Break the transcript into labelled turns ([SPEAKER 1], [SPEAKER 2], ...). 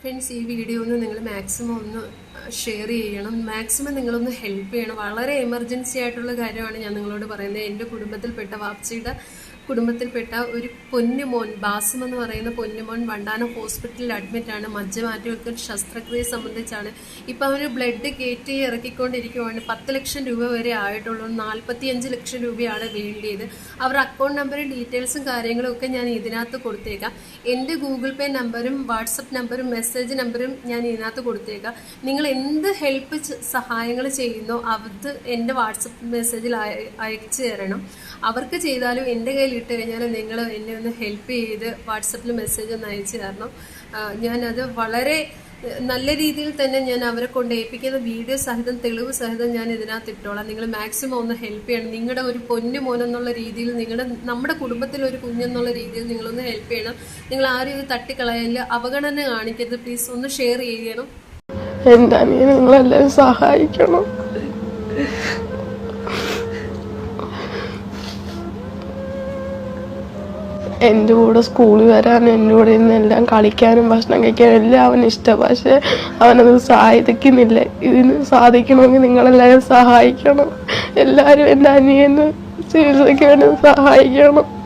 [SPEAKER 1] Friends ഈ video ഒന്ന് നിങ്ങൾ മാക്സിമം ഒന്ന് ഷെയർ ചെയ്യണം. മാക്സിമം നിങ്ങളൊന്ന് ഹെൽപ്പ് ചെയ്യണം. വളരെ എമർജൻസി ആയിട്ടുള്ള കാര്യമാണ് ഞാൻ നിങ്ങളോട് പറയുന്നത്. എന്റെ കുടുംബത്തിൽപ്പെട്ട വാപ്സിയുടെ കുടുംബത്തിൽപ്പെട്ട ഒരു പൊന്നുമോൻ ബാസിം എന്ന് പറയുന്ന പൊന്നുമോൻ വണ്ടാനം ഹോസ്പിറ്റലിൽ അഡ്മിറ്റാണ്. മജ്ജ മാറ്റിവെക്കൽ ശസ്ത്രക്രിയ സംബന്ധിച്ചാണ്. ഇപ്പം അവന് ബ്ലഡ് കയറ്റി ഇറക്കിക്കൊണ്ടിരിക്കുവാണ്. പത്ത് ലക്ഷം രൂപ വരെ ആയിട്ടുള്ളൂ. നാൽപ്പത്തിയഞ്ച് ലക്ഷം രൂപയാണ് വേണ്ടിയത്. അവരുടെ അക്കൗണ്ട് നമ്പറും ഡീറ്റെയിൽസും കാര്യങ്ങളും ഒക്കെ ഞാൻ ഇതിനകത്ത് കൊടുത്തേക്കാം. എന്റെ ഗൂഗിൾ പേ നമ്പറും വാട്സപ്പ് നമ്പറും മെസ്സേജ് നമ്പറും ഞാൻ ഇതിനകത്ത് കൊടുത്തേക്കാം. നിങ്ങൾ എന്ത് ഹെൽപ്പ് സഹായങ്ങൾ ചെയ്യുന്നോ അത് എന്റെ വാട്സപ്പ് മെസ്സേജിൽ അയ- അയച്ചു തരണം. അവർക്ക് ചെയ്താലും എന്റെ കയ്യിൽ ഇട്ട് കഴിഞ്ഞാൽ നിങ്ങൾ എന്നെ ഒന്ന് ഹെൽപ്പ് ചെയ്ത് വാട്സപ്പിൽ മെസ്സേജ് ഒന്ന് അയച്ചു തരണം. ഞാനത് വളരെ നല്ല രീതിയിൽ തന്നെ ഞാൻ അവരെ കൊണ്ട് ഏൽപ്പിക്കുന്ന വീഡിയോ സഹിതം തെളിവ് സഹിതം ഞാൻ ഇതിനകത്ത് ഇട്ടോളാം. നിങ്ങൾ മാക്സിമം ഒന്ന് ഹെൽപ്പ് ചെയ്യണം. നിങ്ങളുടെ ഒരു പൊന്നു മോനെന്നുള്ള രീതിയിൽ നിങ്ങളുടെ നമ്മുടെ കുടുംബത്തിൽ ഒരു കുഞ്ഞെന്നുള്ള രീതിയിൽ നിങ്ങളൊന്ന് ഹെൽപ്പ് ചെയ്യണം. നിങ്ങൾ ആരും ഇത് തട്ടിക്കളയല്ല അവഗണന കാണിക്കരുത്. പ്ലീസ് ഒന്ന് ഷെയർ ചെയ്യണം.
[SPEAKER 2] എന്റെ അനിയനെ നിങ്ങളെല്ലാവരും സഹായിക്കണം. എന്റെ കൂടെ സ്കൂളിൽ വരാനും എന്റെ കൂടെ ഇരുന്ന് എല്ലാം കളിക്കാനും ഭക്ഷണം കഴിക്കാനും എല്ലാം അവന് ഇഷ്ടം. പക്ഷേ അവനത് സാധിക്കുന്നില്ല. ഇതിന് സാധിക്കണമെങ്കിൽ നിങ്ങളെല്ലാവരും സഹായിക്കണം. എല്ലാവരും എന്റെ അനിയന് ചികിത്സയ്ക്ക് വേണ്ടി സഹായിക്കണം.